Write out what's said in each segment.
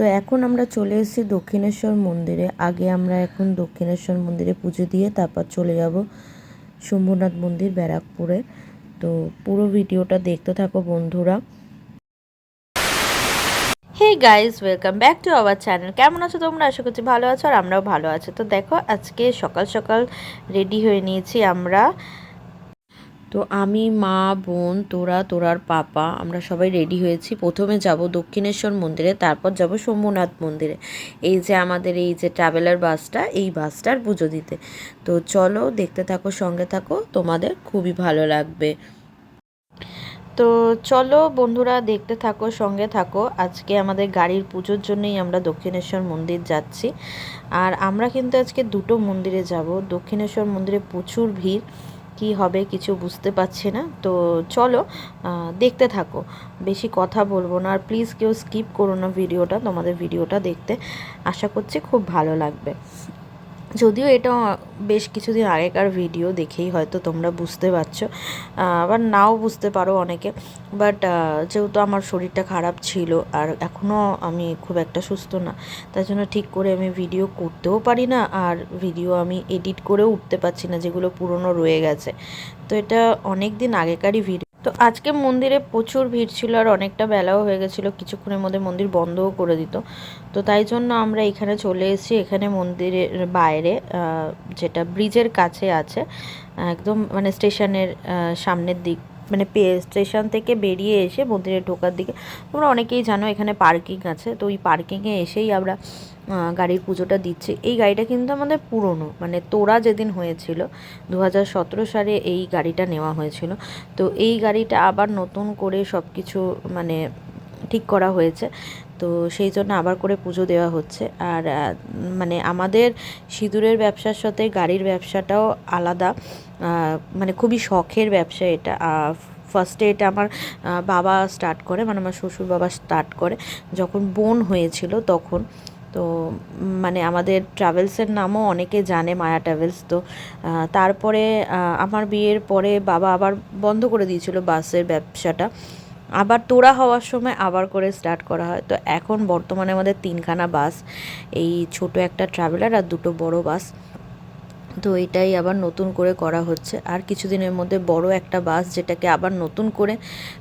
তো এখন আমরা চলে এসেছি দক্ষিণেশ্বর মন্দিরে। আগে আমরা এখন দক্ষিণেশ্বর মন্দিরে পুজো দিয়ে তারপর চলে যাব শম্ভুনাথ মন্দির ব্যারাকপুরে। তো পুরো ভিডিওটা দেখতে থাকো বন্ধুরা। Hey guys, welcome back to our channel. কেমন আছো তোমরা? আশা করছি ভালো আছো আর আমরাও ভালো আছি। তো দেখো, আজকে সকাল সকাল রেডি হয়ে নিয়েছি আমরা। তো আমি, মা, বোন, তোরা, তোরার পাপা, আমরা সবাই রেডি হয়েছি। প্রথমে যাব দক্ষিণেশ্বর মন্দিরে, তারপর যাব শম্ভুনাথ মন্দিরে। এই যে আমাদের এই যে ট্রাভেলার বাসটা এই বাসটার পুজো দিতে। তো চলো দেখতে থাকো, সঙ্গে থাকো, তোমাদের খুবই ভালো লাগবে। তো চলো বন্ধুরা, দেখতে থাকো, সঙ্গে থাকো। আজকে আমাদের গাড়ির পুজোর জন্যই আমরা দক্ষিণেশ্বর মন্দির যাচ্ছি। আর আমরা কিন্তু আজকে দুটো মন্দিরে যাব। দক্ষিণেশ্বর মন্দিরে প্রচুর ভিড়। কি হবে কিছু বুঝতে পারছি না। তো চলো দেখতে থাকো। বেশি কথা বলব না। আর প্লিজ কেউ স্কিপ করো না ভিডিওটা, তোমাদের ভিডিওটা দেখতে। আশা করছি খুব ভালো লাগবে। যদিও এটা বেশ কিছুদিন আগেকার ভিডিও দেখেই হয়তো তোমরা বুঝতে পারছ। আবার নাও বুঝতে পারো অনেকে। বাট যেহেতু আমার শরীরটা খারাপ ছিল, আর এখনও আমি খুব একটা সুস্থ না, তাই জন্য ঠিক করে আমি ভিডিও করতেও পারি না, আর ভিডিও আমি এডিট করেও উঠতে পারছি না, যেগুলো পুরনো রয়ে গেছে। তো এটা অনেক দিন আগেকারই ভিডিও তো আজকে মন্দিরে প্রচুর ভিড় ছিল আর অনেকটা বেলাও হয়ে গেছিল, কিছুক্ষণের মধ্যে মন্দির বন্ধও করে দিত। তো তাই জন্য আমরা এখানে চলে এসেছি, এখানে মন্দিরের বাইরে যেটা ব্রিজের কাছে আছে, একদম মানে স্টেশনের সামনের দিক মানে পে, স্টেশন থেকে বেরিয়ে এসে মন্দিরে ঢোকার দিকে। তোমরা অনেকেই জানো এখানে পার্কিং আছে, তো ওই পার্কিংয়ে এসেই আমরা গাড়ির পুজোটা দিচ্ছে। এই গাড়িটা কিন্তু আমাদের পুরনো মানে তোরা যেদিন হয়েছিল দু হাজার সতেরো সালে এই গাড়িটা নেওয়া হয়েছিল। তো এই গাড়িটা আবার নতুন করে সব কিছু মানে ঠিক করা হয়েছে। তো সেই জন্য আবার করে পুজো দেওয়া হচ্ছে। আর মানে আমাদের সিঁদুরের ব্যবসার সাথে গাড়ির ব্যবসাটাও আলাদা। মানে খুবই শখের ব্যবসা এটা। ফার্স্টে এটা আমার বাবা স্টার্ট করে মানে আমার শ্বশুর বাবা স্টার্ট করে। যখন বোন হয়েছিল তখন। তো মানে আমাদের ট্রাভেলসের নামও অনেকে জানে, মায়া ট্রাভেলস, তো তারপরে আমার বিয়ের পরে বাবা আবার বন্ধ করে দিয়েছিল বাসের ব্যবসাটা। আবার তোড়া হওয়ার সময় আবার করে স্টার্ট করা হয়। তো এখন বর্তমানে আমাদের তিনখানা বাস, এই ছোট একটা ট্রাভেলার আর দুটো বড় বাস। তো এটাই আবার নতুন করে করা হচ্ছে। আর কিছুদিনের মধ্যে বড় একটা বাস যেটাকে আবার নতুন করে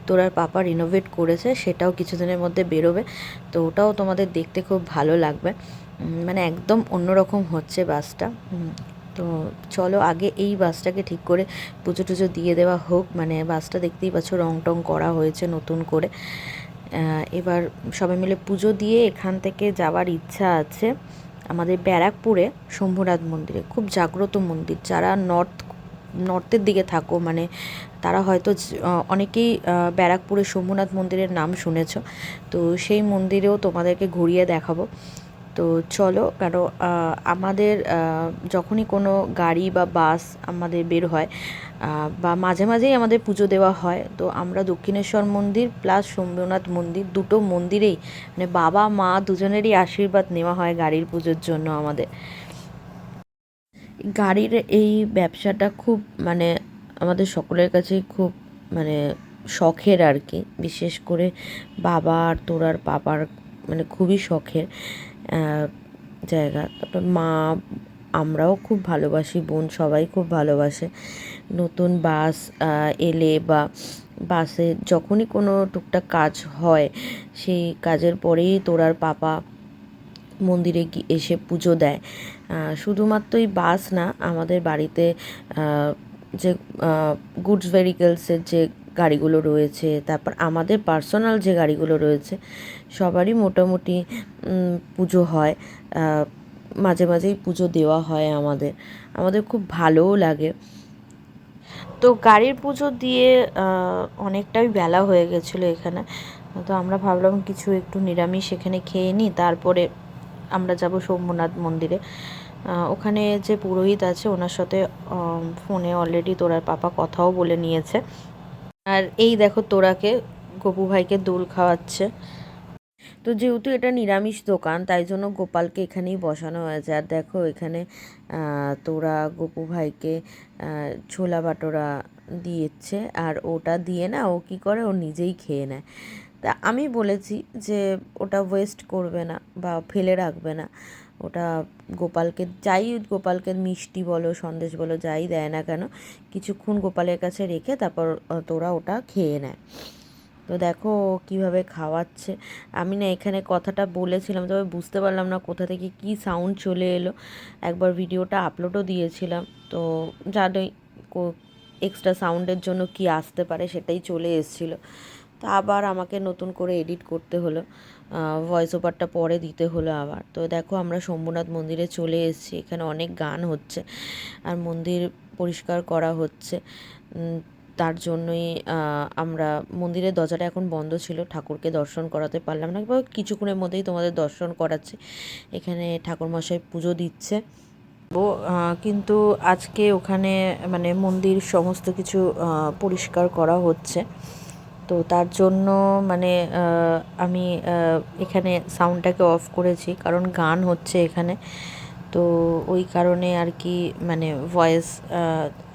তোরার পাপা রিনোভেট করেছে, সেটাও কিছুদিনের মধ্যে বেরোবে। তো ওটাও তোমাদের দেখতে খুব ভালো লাগবে। মানে একদম অন্যরকম হচ্ছে বাসটা। তো চলো আগে এই বাসটাকে ঠিক করে পুজো টুজো দিয়ে দেওয়া হোক। মানে বাসটা দেখতেই পাচ্ছ রং টং করা হয়েছে নতুন করে। এবার সবাই মিলে পুজো দিয়ে এখান থেকে যাওয়ার ইচ্ছা আছে। আমাদের ব্যারাকপুরে শম্ভুনাথ মন্দিরে, খুব জাগ্রত মন্দির। যারা নর্থ, নর্থের দিকে থাকো মানে তারা হয়তো অনেকেই ব্যারাকপুরে শম্ভুনাথ মন্দিরের নাম শুনেছ। তো সেই মন্দিরেও তোমাদেরকে ঘুরিয়ে দেখাবো। তো চলো, কেন আমাদের যখনই কোনো গাড়ি বা বাস আমাদের বের হয় বা মাঝে মাঝেই আমাদের পুজো দেওয়া হয়। তো আমরা দক্ষিণেশ্বর মন্দির প্লাস শম্ভুনাথ মন্দির দুটো মন্দিরেই মানে বাবা, মা দুজনেরই আশীর্বাদ নেওয়া হয় গাড়ির পুজোর জন্য আমাদের। গাড়ির এই ব্যবসাটা খুব মানে আমাদের সকলের কাছেই খুব মানে শখের আর কি। বিশেষ করে বাবা আর তোরার পাপার মানে খুবই শখের জায়গা। তারপর মা আমরাও খুব ভালোবাসি, বোন সবাই খুব ভালোবাসে। নতুন বাস এলে বা বাসে যখনই কোনো টুকটাক কাজ হয়, সেই কাজের পরেই তোরার পাপা মন্দিরে এসে পুজো দেয়। শুধুমাত্রই বাস না, আমাদের বাড়িতে যে গুডস ভেহিকেলসের যে গাড়িগুলো রয়েছে, তারপর আমাদের পার্সোনাল যে গাড়িগুলো রয়েছে, সবারই মোটামুটি পুজো হয়। মাঝে মাঝেই পুজো দেওয়া হয় আমাদের। আমাদের খুব ভালোও লাগে। তো গাড়ির পুজো দিয়ে অনেকটাই বেলা হয়ে গেছিল এখানে। তো আমরা ভাবলাম কিছু একটু নিরামিষ এখানে খেয়ে নিই, তারপরে আমরা যাব সোমনাথ মন্দিরে। ওখানে যে পুরোহিত আছে, ওনার সাথে ফোনে অলরেডি তোরার পাপা কথাও বলে নিয়েছে। আর এই দেখো তোরাকে গপু ভাইকে দোল খাওয়াচ্ছে। তো যেহেতু এটা নিরামিষ দোকান, তাই জন্য গোপালকে এখানেই বসানো হয়েছে। আর দেখো এখানে তোরা গপু ভাইকে ছোলা বাটোরা দিয়েছে। আর ওটা দিয়ে না, ও কি করে? ও নিজেই খেয়ে নেয়। তা আমি বলেছি যে, ওটা ওয়েস্ট করবে না বা ফেলে রাখবে না। ওটা গোপালকে, যাই গোপালকে মিষ্টি বলো, সন্দেশ বলো, যাই দেয় না কেন, কিছুক্ষণ গোপালের কাছে রেখে তারপর তোরা ওটা খেয়ে নেয় তো দেখো কীভাবে খাওয়াচ্ছে। আমি না এখানে কথাটা বলেছিলাম, তবে বুঝতে পারলাম না কোথা থেকে কি সাউন্ড চলে এলো। একবার ভিডিওটা আপলোডও দিয়েছিলাম, তো জানোই এক্সট্রা সাউন্ডের জন্য কি আসতে পারে সেটাই চলে এসেছিল। তো আবার আমাকে নতুন করে এডিট করতে হলো ভয়েস ওভারটা পরে দিতে হলো আবার। তো দেখো আমরা শম্ভুনাথ মন্দিরে চলে এসেছি, এখানে অনেক গান হচ্ছে, আর মন্দির পরিষ্কার করা হচ্ছে। তার জন্যই আমরা মন্দিরের দরজাটা এখন বন্ধ ছিল। ঠাকুরকে দর্শন করাতে পারলাম না। কিছুক্ষণের মধ্যেই তোমাদের দর্শন করাচ্ছে। এখানে ঠাকুরমশাই পুজো দিচ্ছে। কিন্তু আজকে ওখানে মানে মন্দির সমস্ত কিছু পরিষ্কার করা হচ্ছে। তো তার জন্য মানে আমি এখানে সাউন্ডটাকে অফ করেছি। কারণ গান হচ্ছে এখানে। তো ওই কারণে আর কি মানে ভয়েস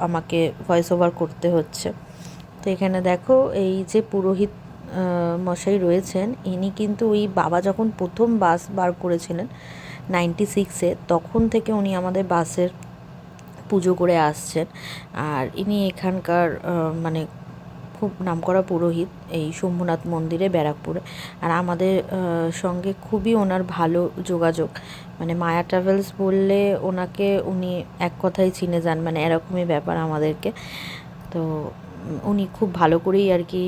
আমাকে ভয়েস ওভার করতে হচ্ছে। তো এখানে দেখো, এই যে পুরোহিত মশাই রয়েছেন, ইনি কিন্তু ওই বাবা যখন প্রথম বাস বার করেছিলেন নাইনটি সিক্সে তখন থেকে উনি আমাদের বাসের পুজো করে আসছেন। আর ইনি এখানকার মানে খুব নামকরা পুরোহিত এই শম্ভুনাথ মন্দিরে, ব্যারাকপুরে। আর আমাদের সঙ্গে খুবই ওনার ভালো যোগাযোগ। মানে মায়া ট্রাভেলস বললে ওনাকে উনি এক কথাই চিনে যান মানে এরকমই ব্যাপার আমাদেরকে। তো উনি খুব ভালো করেই আর কি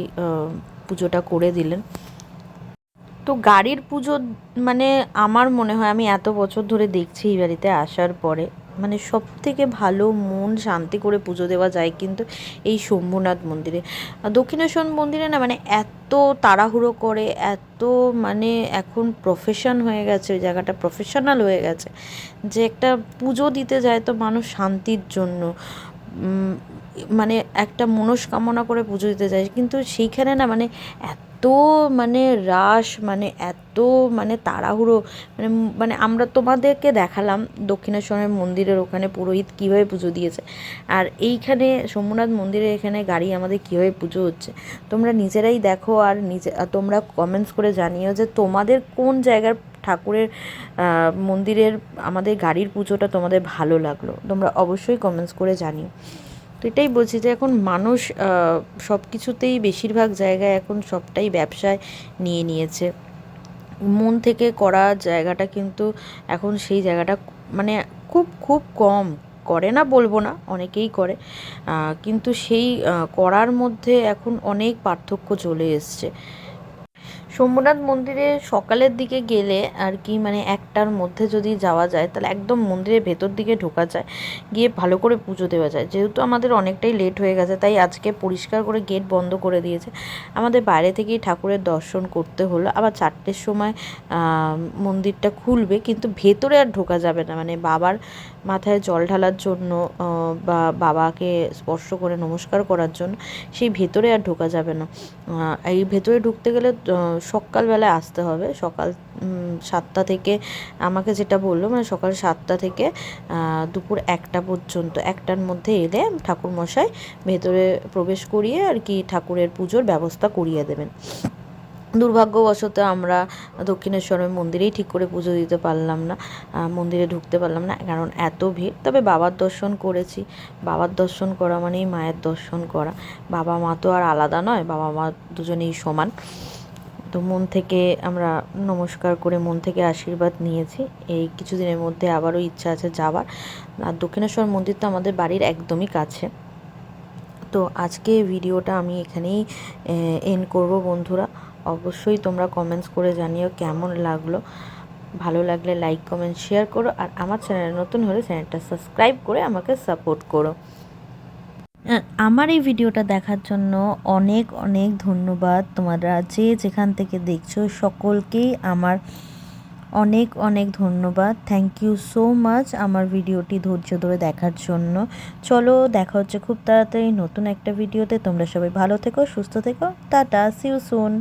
পুজোটা করে দিলেন। তো গাড়ির পুজো মানে আমার মনে হয় আমি এত বছর ধরে দেখছি এই বাড়িতে আসার পরে মানে সব থেকে ভালো মন শান্তি করে পুজো দেওয়া যায় কিন্তু এই শম্ভুনাথ মন্দিরে। দক্ষিণেশ্বর মন্দিরে না মানে এত তাড়াহুড়ো করে, এত মানে এখন প্রফেশন হয়ে গেছে, ওই জায়গাটা প্রফেশনাল হয়ে গেছে যে একটা পুজো দিতে যায় তো মানুষ শান্তির জন্য। মানে একটা মনস্কামনা করে পুজো দিতে যায়। কিন্তু সেইখানে না মানে এত মানে রাস মানে এত মানে তাড়াহুড়ো মানে মানে আমরা তোমাদেরকে দেখালাম দক্ষিণেশ্বরের মন্দিরের ওখানে পুরোহিত কীভাবে পুজো দিয়েছে। আর এইখানে সোমনাথ মন্দিরের এখানে গাড়ি আমাদের কীভাবে পুজো হচ্ছে, তোমরা নিজেরাই দেখো আর নিজে তোমরা কমেন্টস করে জানিও যে তোমাদের কোন জায়গার ঠাকুরের মন্দিরের আমাদের গাড়ির পুজোটা তোমাদের ভালো লাগল। তোমরা অবশ্যই কমেন্টস করে জানিও। তো এটাই বলছি যে এখন মানুষ সব কিছুতেই বেশিরভাগ জায়গায় এখন সবটাই ব্যবসায় নিয়ে নিয়েছে। মন থেকে করা জায়গাটা কিন্তু এখন সেই জায়গাটা মানে খুব খুব কম। করে না বলব না, অনেকেই করে। কিন্তু সেই করার মধ্যে এখন অনেক পার্থক্য চলে এসছে। শম্ভুনাথ মন্দিরে সকালের দিকে গেলে আর কি মানে একটার মধ্যে যদি যাওয়া যায়, তাহলে একদম মন্দিরের ভেতর দিকে ঢোকা যায়, গিয়ে ভালো করে পুজো দেওয়া যায়। যেহেতু আমাদের অনেকটাই লেট হয়ে গেছে, তাই আজকে পরিষ্কার করে গেট বন্ধ করে দিয়েছে। আমাদের বাইরে থেকেই ঠাকুরের দর্শন করতে হলো। আবার চারটের সময় মন্দিরটা খুলবে, কিন্তু ভেতরে আর ঢোকা যাবে না। মানে বাবার মাথায় জল ঢালার জন্য বা বাবাকে স্পর্শ করে নমস্কার করার জন্য, সেই ভেতরে আর ঢোকা যাবে না। এই ভেতরে ঢুকতে গেলে সকালবেলায় আসতে হবে। সকাল সাতটা থেকে আমাকে যেটা বলল মানে সকাল সাতটা থেকে দুপুর একটা পর্যন্ত, একটার মধ্যে এলে ঠাকুরমশাই ভেতরে প্রবেশ করিয়ে আর কি ঠাকুরের পুজোর ব্যবস্থা করিয়ে দেবেন। দুর্ভাগ্যবশত আমরা দক্ষিণেশ্বরের মন্দিরেই ঠিক করে পুজো দিতে পারলাম না মন্দিরে ঢুকতে পারলাম না, কারণ এত ভিড়। তবে বাবার দর্শন করেছি। বাবার দর্শন করা মানেই মায়ের দর্শন করা। বাবা মা তো আর আলাদা নয়, বাবা মা দুজনেই সমান। তো মন থেকে আমরা নমস্কার করে মন থেকে আশীর্বাদ নিয়েছি। এই কিছুদিনের মধ্যে আবারও ইচ্ছা আছে যাওয়ার। আর দক্ষিণেশ্বর মন্দির তো আমাদের বাড়ির একদমই কাছে। তো আজকে ভিডিওটা আমি এখানেই এন করব বন্ধুরা। অবশ্যই তোমরা কমেন্টস করে জানিও কেমন লাগল। ভালো লাগলে লাইক কমেন্ট শেয়ার করো আর আমার চ্যানেল নতুন হলে চ্যানেলটা সাবস্ক্রাইব করে আমাকে সাপোর্ট করো। আমার এই ভিডিওটা দেখার জন্য অনেক অনেক ধন্যবাদ। তোমরা যে যেখান থেকে দেখছ সকলকেই আমার অনেক অনেক ধন্যবাদ। থ্যাংক ইউ সো মাচ আমার ভিডিওটি ধৈর্য ধরে দেখার জন্য। চলো, দেখা হচ্ছে খুব তাড়াতাড়ি নতুন একটা ভিডিওতে। তোমরা সবাই ভালো থেকো, সুস্থ থেকো। টাটা সিউ সুন